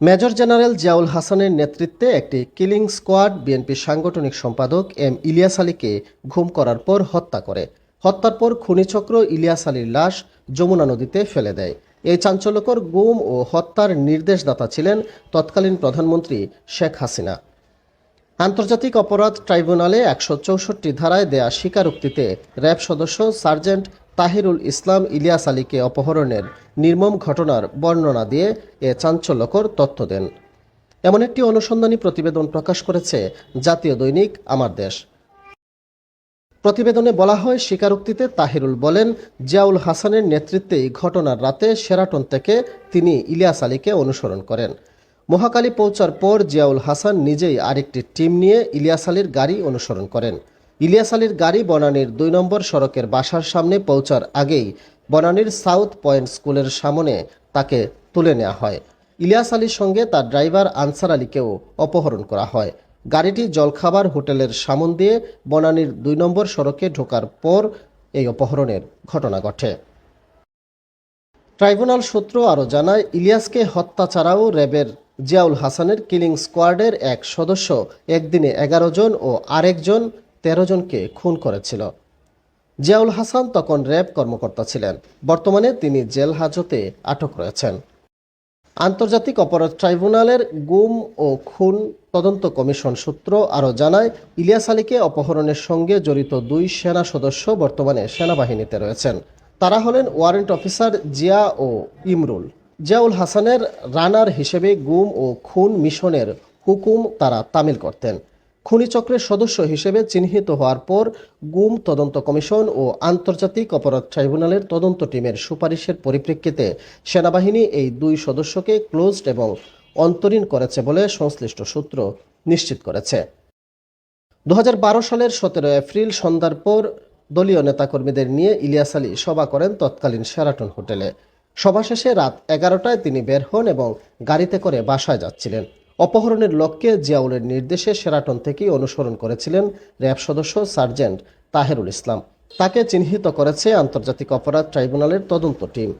Major general Ziaul হাসানের নেতৃত্বে একটি কিলিং স্কোয়াড বিএনপির সাংগঠনিক সম্পাদক এম ইলিয়াস আলীকে ঘুম করার পর হত্যা করে। হত্যার পর খুনিচক্র ইলিয়াস আলীর লাশ যমুনা নদীতে ফেলে দেয়। এই চাঞ্চল্যকর গুম ও হত্যার নির্দেশদাতা ছিলেন তৎকালীন প্রধানমন্ত্রী শেখ হাসিনা। আন্তর্জাতিক অপরাধ ট্রাইব্যুনালে একশো চৌষট্টি ধারায় দেয়া স্বীকারোক্তিতে র্যাব সদস্য সার্জেন্ট তাহিরুল ইসলাম ইলিয়াস আলীকে অপহরণের নির্মম ঘটনার বর্ণনা দিয়ে এ চাঞ্চল্যকর তথ্য দেন। এমন একটি অনুসন্ধানী প্রতিবেদন প্রকাশ করেছে জাতীয় দৈনিক আমার দেশ। প্রতিবেদনে বলা হয়, স্বীকারোক্তিতে তাহিরুল বলেন, জিয়াউল হাসানের নেতৃত্বেই ঘটনার রাতে সেরাটন থেকে তিনি ইলিয়াস আলীকে অনুসরণ করেন। মহাকালী পৌঁছার পর জিয়াউল হাসান নিজেই আরেকটি টিম নিয়ে ইলিয়াস আলীর গাড়ি অনুসরণ করেন। ইলিয়াস আলীর গাড়ি বনানীর দুই নম্বর সড়কের বাসার সামনে পৌঁছার আগেই বনানীর সাউথ পয়েন্ট স্কুলের সামনে তাকে তুলে নেওয়া হয়। ইলিয়াস আলীর সঙ্গে তার ড্রাইভার আনসার আলীকেও অপহরণ করা হয়। গাড়িটি জলখাবার হোটেলের সামন দিয়ে বনানীর দুই নম্বর সড়কে ঢোকার পর এই অপহরণের ঘটনা ঘটে। ট্রাইব্যুনাল সূত্র আরও জানায়, ইলিয়াসকে হত্যা ছাড়াও র্যাবের জিয়াউল হাসানের কিলিং স্কোয়াডের এক সদস্য, একদিনে এগারো জন ও আরেকজন তেরো জনকে খুন করেছিল। জিয়াউল হাসান তখন র্যাব কর্মকর্তা ছিলেন। বর্তমানে তিনি জেল হাজতে আটক রয়েছেন। আন্তর্জাতিক অপরাধ ট্রাইব্যুনালের গুম ও খুন তদন্ত কমিশন সূত্র আরও জানায়, ইলিয়াস আলীকে অপহরণের সঙ্গে জড়িত দুই সেনা সদস্য বর্তমানে সেনাবাহিনীতে রয়েছেন। তারা হলেন ওয়ারেন্ট অফিসার জিয়া ও ইমরুল। জিয়াউল হাসানের রানার হিসেবে গুম ও খুন মিশনের হুকুম তারা তামিল করতেন। খুনি চক্রের সদস্য হিসেবে চিহ্নিত হওয়ার পর গুম তদন্ত কমিশন ও আন্তর্জাতিক অপরাধ ট্রাইব্যুনালের তদন্ত টিমের সুপারিশের পরিপ্রেক্ষিতে সেনাবাহিনী এই দুই সদস্যকে ক্লোজড এবং অন্তরীণ করেছে বলে সংশ্লিষ্ট সূত্র নিশ্চিত করেছে। দু হাজার বারো সালের সতেরো এপ্রিল সন্ধ্যার পর দলীয় নেতাকর্মীদের নিয়ে ইলিয়াস আলী সভা করেন তৎকালীন শেরাটন হোটেলে। সভা শেষে রাত এগারোটায় তিনি বের হন এবং গাড়িতে করে বাসায় যাচ্ছিলেন। অপহরণের লক্ষ্যে জিয়াউলের নির্দেশে সেরাটন থেকেই অনুসরণ করেছিলেন র্যাব সদস্য সার্জেন্ট তাহেরুল ইসলাম। তাকে চিহ্নিত করেছে আন্তর্জাতিক অপরাধ ট্রাইব্যুনালের তদন্ত টিম।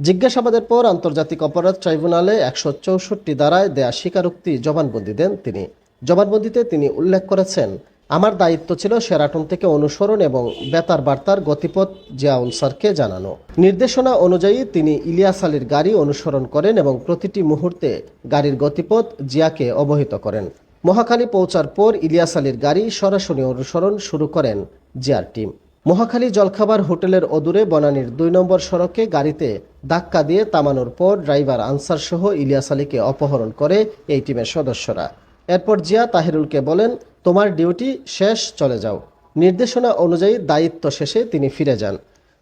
জিজ্ঞাসাবাদের পর আন্তর্জাতিক অপরাধ ট্রাইব্যুনালে একশো চৌষট্টি দ্বারায় দেয়া স্বীকারোক্তি জবানবন্দি দেন তিনি। জবানবন্দিতে তিনি উল্লেখ করেছেন আমার দায়িত্ব ছিল সেরাটন থেকে অনুসরণ এবং বেতার বার্তার গতিপথ জিয়াউল স্যারকে জানানো। নির্দেশনা অনুযায়ী তিনি ইলিয়াস আলীর গাড়ি অনুসরণ করেন এবং প্রতিটি মুহূর্তে গাড়ির গতিপথ জিয়াকে অবহিত করেন। মহাখালী পৌঁছার পর ইলিয়াস আলীর গাড়ি সরাসরি অনুসরণ শুরু করেন জিয়ার টিম। মহাখালী জলখাবার হোটেলের অদূরে বনানীর দুই নম্বর সড়কে গাড়িতে ধাক্কা দিয়ে তামানোর পর ড্রাইভার আনসার সহ ইলিয়াস আলীকে অপহরণ করে এই টিমের সদস্যরা। এরপর জিয়া তাহিরুলকে বলেন তোমার ডিউটি শেষ, চলে যাও। নির্দেশনা অনুযায়ী দায়িত্ব শেষে তিনি ফিরে যান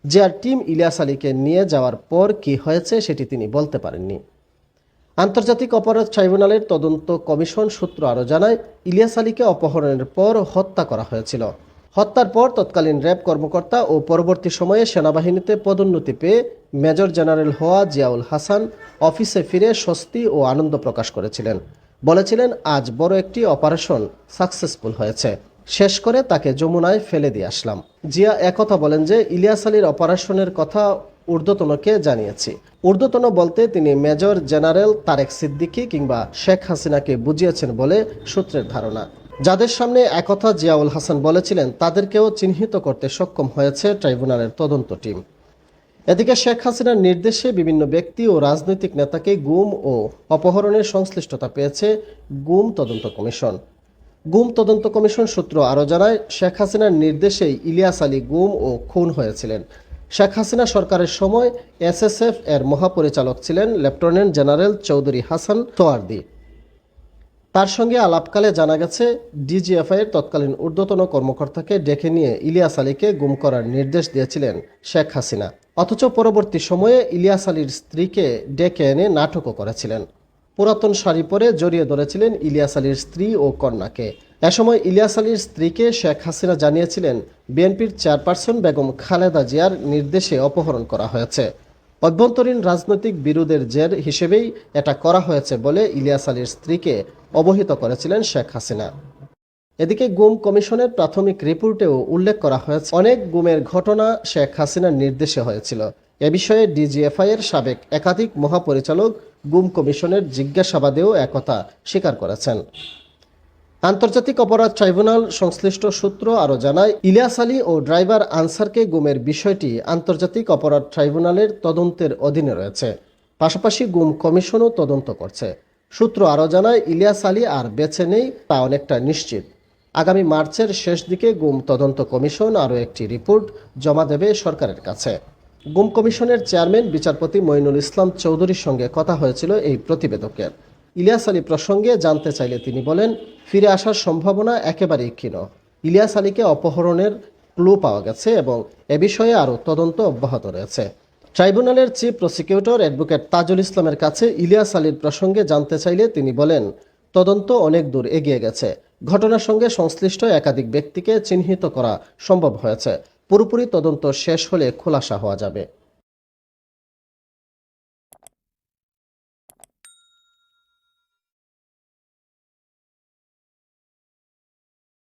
জিয়ার টিম ইলিয়াস আলীকে নিয়ে যাওয়ার পর কি হয়েছে সেটি তিনি বলতে পারেননি। আন্তর্জাতিক অপরাধ ট্রাইব্যুনালের তদন্ত কমিশন সূত্র আরও জানায়, ইলিয়াস আলীকে অপহরণের পর হত্যা করা হয়েছিল। হত্যার পর তৎকালীন র্যাব কর্মকর্তা ও পরবর্তী সময়ে সেনাবাহিনীতে পদোন্নতি পেয়ে মেজর জেনারেল হওয়া জিয়াউল হাসান অফিসে ফিরে স্বস্তি ও আনন্দ প্রকাশ করেছিলেন। বলেছিলেন, আজ বড় একটি অপারেশন সাকসেসফুল হয়েছে। শেষ করে তাকে যমুনায় ফেলে দিয়ে আসলাম। জিয়া একথা বলেন যে, ইলিয়াস আলীর অপারেশনের কথা ঊর্ধ্বতনকে জানিয়েছি। ঊর্ধ্বতন বলতে তিনি মেজর জেনারেল তারেক সিদ্দিকী কিংবা শেখ হাসিনাকে বুঝিয়েছেন বলে সূত্রের ধারণা। যাদের সামনে একথা জিয়াউল হাসান বলেছিলেন, তাদেরকেও চিহ্নিত করতে সক্ষম হয়েছে ট্রাইব্যুনালের তদন্ত টিম। এদিকে শেখ হাসিনার নির্দেশে বিভিন্ন ব্যক্তি ও রাজনৈতিক নেতাকে গুম ও অপহরণের সংশ্লিষ্টতা পেয়েছে গুম তদন্ত কমিশন। গুম তদন্ত কমিশন সূত্র আরও জানায়, শেখ হাসিনার নির্দেশেই ইলিয়াস আলী গুম ও খুন হয়েছিলেন। শেখ হাসিনা সরকারের সময় এসএসএফ এর মহাপরিচালক ছিলেন লেফটেন্যান্ট জেনারেল চৌধুরী হাসান তোয়ার্দি। তার সঙ্গে আলাপকালে জানা গেছে, ডিজিএফআই এর তৎকালীন ঊর্ধ্বতন কর্মকর্তাকে ডেকে নিয়ে ইলিয়াস আলীকে গুম করার নির্দেশ দিয়েছিলেন শেখ হাসিনা। অথচ পরবর্তী সময়ে ইলিয়াস আলীর স্ত্রীকে ডেকে এনে নাটকও করেছিলেন। পুরাতন শাড়ি পরে জড়িয়ে ধরেছিলেন ইলিয়াস আলীর স্ত্রী ও কন্যাকে। এ সময় ইলিয়াস আলীর স্ত্রীকে শেখ হাসিনা জানিয়েছিলেন, বিএনপির চেয়ারপারসন বেগম খালেদা জিয়ার নির্দেশে অপহরণ করা হয়েছে। অভ্যন্তরীণ রাজনৈতিক বিরোধের জের হিসেবেই এটা করা হয়েছে বলে ইলিয়াস আলীর স্ত্রীকে অবহিত করেছিলেন শেখ হাসিনা। এদিকে গুম কমিশনের প্রাথমিক রিপোর্টেও উল্লেখ করা হয়েছে, অনেক গুমের ঘটনা শেখ হাসিনার নির্দেশে হয়েছিল। এ বিষয়ে ডিজিএফআই এর সাবেক একাধিক মহাপরিচালক গুম কমিশনের জিজ্ঞাসাবাদেও একথা স্বীকার করেছেন। আন্তর্জাতিক অপরাধ ট্রাইব্যুনাল সংশ্লিষ্ট সূত্র আরও জানায়, ইলিয়াস আলী ও ড্রাইভার আনসারকে গুমের বিষয়টি আন্তর্জাতিক অপরাধ ট্রাইব্যুনালের তদন্তের অধীনে রয়েছে। পাশাপাশি গুম কমিশনও তদন্ত করছে। সূত্র আরও জানায়, ইলিয়াস আলী আর বেছে নেই তা অনেকটা নিশ্চিত। আগামী মার্চের শেষ দিকে গুম তদন্ত কমিশন আরও একটি রিপোর্ট জমা দেবে সরকারের কাছে। গুম কমিশনের চেয়ারম্যান, বিচারপতি মইনুল ইসলাম চৌধুরীর সঙ্গে কথা হয়েছিল এই প্রতিবেদকের ইলিয়াস আলী প্রসঙ্গে জানতে চাইলে তিনি বলেন, ফিরে আসার সম্ভাবনা একেবারেই ক্ষীণ। ইলিয়াস আলীকে অপহরণের ক্লু পাওয়া গেছে এবং এ বিষয়ে আরও তদন্ত অব্যাহত রয়েছে। ট্রাইব্যুনালের চিফ প্রসিকিউটর অ্যাডভোকেট তাজুল ইসলামের কাছে ইলিয়াস আলীর প্রসঙ্গে জানতে চাইলে তিনি বলেন, তদন্ত অনেক দূর এগিয়ে গেছে। ঘটনার সঙ্গে সংশ্লিষ্ট একাধিক ব্যক্তিকে চিহ্নিত করা সম্ভব হয়েছে। পুরোপুরি তদন্ত শেষ হলে খোলাসা হওয়া যাবে।